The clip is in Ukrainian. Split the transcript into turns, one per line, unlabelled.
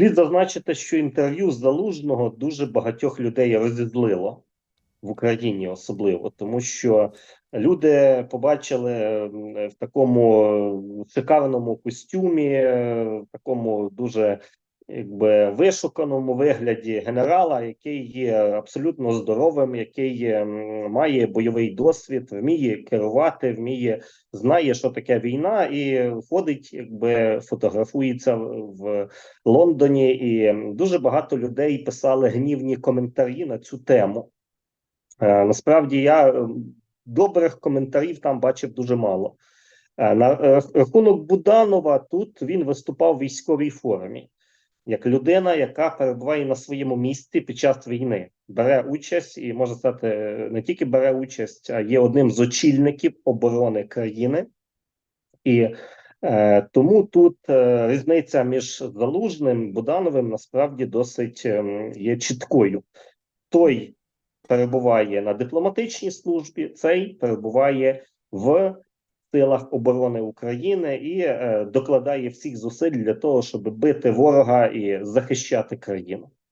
Слід зазначити, що інтерв'ю залужного дуже багатьох людей розізлило в Україні, особливо тому, що люди побачили в такому шикарному костюмі, е, в такому дуже якби вишуканому вигляді генерала, який є абсолютно здоровим, який м, має бойовий досвід, вміє керувати, вміє знає, що таке війна, і ходить, якби фотографується в Лондоні, і дуже багато людей писали гнівні коментарі на цю тему. Е, насправді я е, добрих коментарів там бачив дуже мало. Е, на е, рахунок Буданова тут він виступав в військовій формі, як людина, яка перебуває на своєму місці під час війни, бере участь і можна сказати, е, не тільки бере участь, а є одним з очільників оборони країни. І е, тому тут е, різниця між Залужним Будановим насправді досить ем, є чіткою. Той перебуває на дипломатичній службі, цей перебуває в силах оборони України і е, докладає всіх зусиль для того, щоб бити ворога і захищати країну.